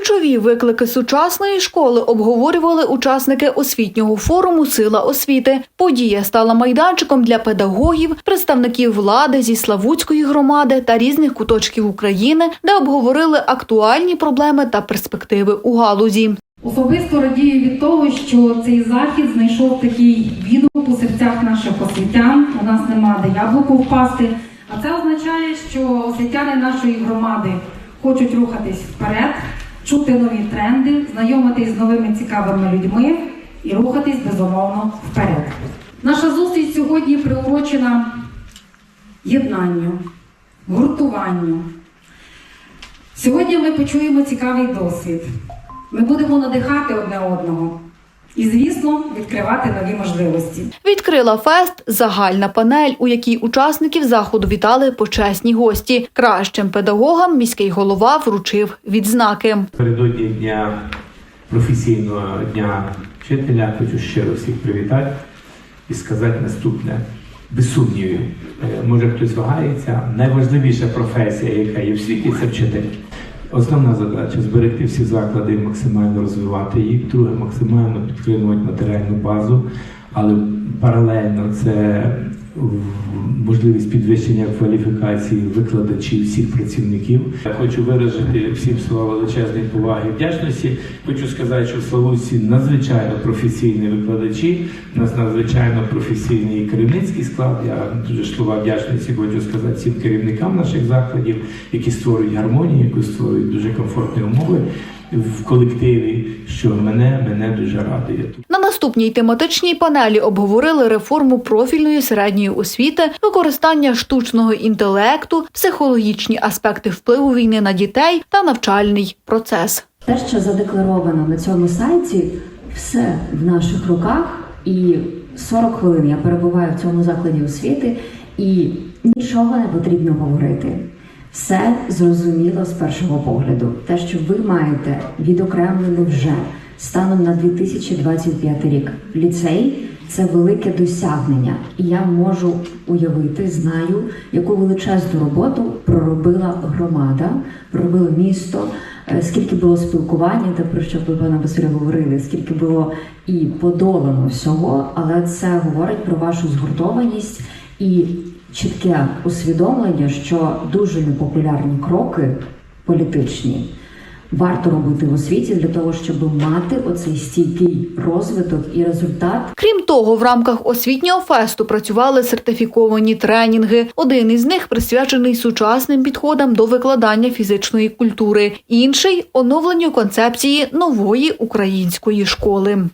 Ключові виклики сучасної школи обговорювали учасники освітнього форуму Сила освіти. Подія стала майданчиком для педагогів, представників влади зі Славутської громади та різних куточків України, де обговорили актуальні проблеми та перспективи у галузі. Особисто радію від того, що цей захід знайшов такий відгук у серцях наших освітян. У нас нема де яблуко впасти. А це означає, що освітяни нашої громади хочуть рухатись вперед, чути нові тренди, знайомитись з новими цікавими людьми і рухатись безумовно вперед. Наша зустріч сьогодні приурочена єднанню, гуртуванню. Сьогодні ми почуємо цікавий досвід. Ми будемо надихати одне одного і, звісно, відкривати нові можливості. Відкрила фест загальна панель, у якій учасників заходу вітали почесні гості. Кращим педагогам міський голова вручив відзнаки. Напередодні дня професійного дня вчителя хочу щиро всіх привітати і сказати наступне. Без сумнівів, Е, може хтось вагається. Найважливіша професія, яка є в світі, це вчитель. Основна задача зберегти всі заклади максимально розвивати їх. Друге, максимально підтримувати матеріальну базу, але паралельно це можливість підвищення кваліфікації викладачів всіх працівників. Я хочу виразити всім слова величезної поваги і вдячності. Хочу сказати, що в Славутці надзвичайно професійні викладачі, у нас надзвичайно професійний керівницький склад. Я дуже слова вдячності хочу сказати всім керівникам наших закладів, які створюють гармонію, які створюють дуже комфортні умови в колективі, що мене, мене дуже радує. На наступній тематичній панелі обговорили реформу профільної середньої освіти, використання штучного інтелекту, психологічні аспекти впливу війни на дітей та навчальний процес. Те, що задекларовано на цьому сайті, все в наших руках, і 40 хвилин я перебуваю в цьому закладі освіти, і нічого не потрібно говорити. Все зрозуміло з першого погляду. Те, що ви маєте відокремлене вже станом на 2025 рік. Ліцей це велике досягнення, і я можу уявити, знаю, яку величезну роботу проробила громада, проробило місто. Е, Скільки було спілкування, те про що ви пане Василю говорили, скільки було і подолано всього, але це говорить про вашу згуртованість і чітке усвідомлення, що дуже непопулярні кроки політичні варто робити в освіті для того, щоб мати оцей стійкий розвиток і результат Крім того, в рамках освітнього фесту працювали сертифіковані тренінги. Один із них присвячений сучасним підходам до викладання фізичної культури, інший оновленню концепції нової української школи.